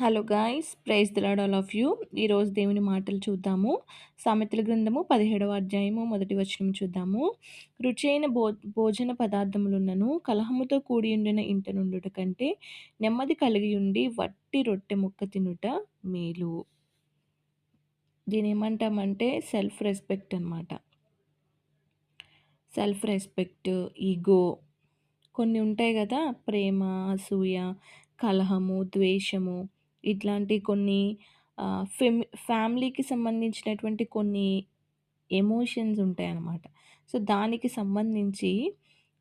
Hello guys praise the all of you. ఈరోజు దేవుని మాటలు చూద్దాము. సామెతల గ్రంథము పదిహేడవ అధ్యాయము మొదటి వచనం చూద్దాము. రుచైన భో భోజన పదార్థములున్నను కలహముతో కూడి ఉండిన ఇంట నుండుట కంటే నెమ్మది కలిగి ఉండి వట్టి రొట్టె ముక్క తినుట మేలు. దీని ఏమంటామంటే సెల్ఫ్ రెస్పెక్ట్ అనమాట సెల్ఫ్ రెస్పెక్ట్ ఈగో కొన్ని ఉంటాయి కదా ప్రేమ అసూయ కలహము ద్వేషము. ఇట్లాంటి కొన్ని ఫెమి ఫ్యామిలీకి సంబంధించినటువంటి కొన్ని ఎమోషన్స్ ఉంటాయన్నమాట. సో దానికి సంబంధించి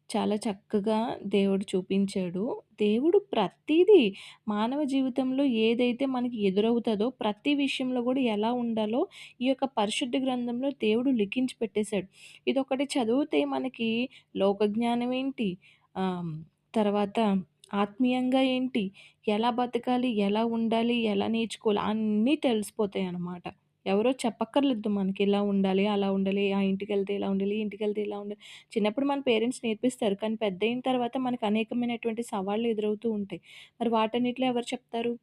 చాలా చక్కగా దేవుడు చూపించాడు. దేవుడు ప్రతిదీ మానవ జీవితంలో ఏదైతే మనకి ఎదురవుతుందో ప్రతి విషయంలో కూడా ఎలా ఉండాలో ఈ యొక్క పరిశుద్ధ గ్రంథంలో దేవుడు లిఖించి పెట్టేశాడు. ఇదొకటి చదివితే మనకి లోకజ్ఞానం ఏంటి? తర్వాత ఆత్మీయంగా ఏంటి? ఎలా బతకాలి? ఎలా ఉండాలి? ఎలా నేర్చుకోవాలి? అన్నీ తెలిసిపోతాయి అన్నమాట. ఎవరో చెప్పక్కర్లేదు మనకి ఇలా ఉండాలి అలా ఉండాలి ఆ ఇంటికి వెళ్తే ఇలా ఉండాలి ఇంటికి వెళ్తే ఇలా ఉండాలి. చిన్నప్పుడు మన పేరెంట్స్ నేర్పిస్తారు కానీ పెద్ద అయిన తర్వాత మనకు అనేకమైనటువంటి సవాళ్ళు ఎదురవుతూ ఉంటాయి. మరి వాటన్నిటిలో ఎవరు చెప్తారు?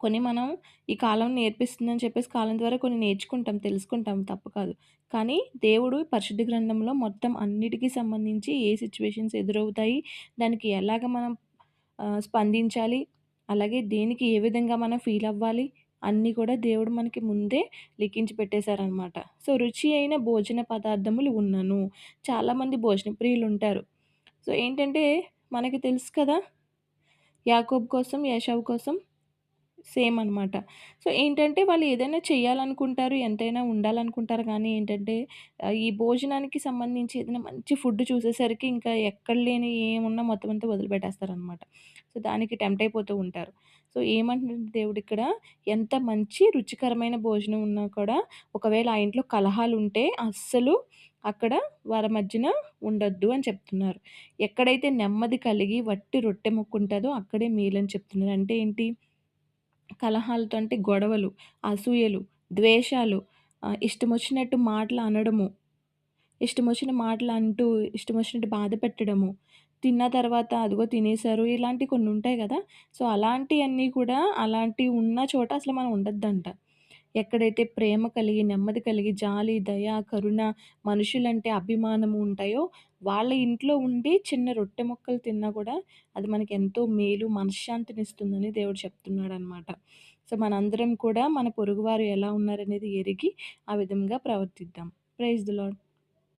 కొన్ని మనం ఈ కాలం నేర్పిస్తుందని చెప్పేసి కాలం ద్వారా కొన్ని నేర్చుకుంటాం తెలుసుకుంటాం తప్పు కాదు. కానీ దేవుడు పరిశుద్ధ గ్రంథంలో మొత్తం అన్నిటికీ సంబంధించి ఏ సిచ్యువేషన్స్ ఎదురవుతాయి దానికి ఎలాగ మనం స్పందించాలి అలాగే దేనికి ఏ విధంగా మనం ఫీల్ అవ్వాలి అన్నీ కూడా దేవుడు మనకి ముందే లిఖించి పెట్టేశారనమాట సో రుచి అయిన భోజన పదార్థములు ఉన్నను. చాలామంది భోజన ప్రియులు ఉంటారు. సో ఏంటంటే మనకి తెలుసు కదా యాకోబ్ కోసం యశవ్ కోసం సేమ్ అనమాట సో ఏంటంటే వాళ్ళు ఏదైనా చేయాలనుకుంటారు ఎంతైనా ఉండాలనుకుంటారు కానీ ఏంటంటే ఈ భోజనానికి సంబంధించి ఏదైనా మంచి ఫుడ్ చూసేసరికి ఇంకా ఎక్కడ లేని ఏమున్నా మొత్తం అంతా వదిలిపెట్టేస్తారనమాట. సో దానికి టెంప్ట్ అయిపోతూ ఉంటారు. సో ఏమంటున్నారు దేవుడు ఇక్కడ ఎంత మంచి రుచికరమైన భోజనం ఉన్నా కూడా ఒకవేళ ఆ ఇంట్లో కలహాలు ఉంటే అస్సలు అక్కడ వారి మధ్యన ఉండొద్దు అని చెప్తున్నారు. ఎక్కడైతే నెమ్మది కలిగి వట్టి రొట్టె మొక్కుంటుందో అక్కడే మేలని చెప్తున్నారు. అంటే ఏంటి? కలహాలతో అంటే గొడవలు అసూయలు ద్వేషాలు ఇష్టం వచ్చినట్టు మాటలు అనడము ఇష్టం వచ్చిన మాటలు అంటూ ఇష్టం వచ్చినట్టు బాధ పెట్టడము తిన్న తర్వాత అదిగో తినేశారు ఇలాంటివి కొన్ని ఉంటాయి కదా. సో అలాంటివన్నీ కూడా అలాంటివి ఉన్న చోట అసలు మనం ఉండొద్దంట. ఎక్కడైతే ప్రేమ కలిగి నెమ్మది కలిగి జాలి దయ కరుణ మనుషులంటే అభిమానము ఉంటాయో వాళ్ళ ఇంట్లో ఉండి చిన్న రొట్టె మొక్కలు తిన్నా కూడా అది మనకి ఎంతో మేలు మనశ్శాంతినిస్తుందని దేవుడు చెప్తున్నాడు అనమాట సో మనందరం కూడా మన పొరుగువారు ఎలా ఉన్నారనేది ఎరిగి ఆ విధంగా ప్రవర్తిద్దాం. Praise the lord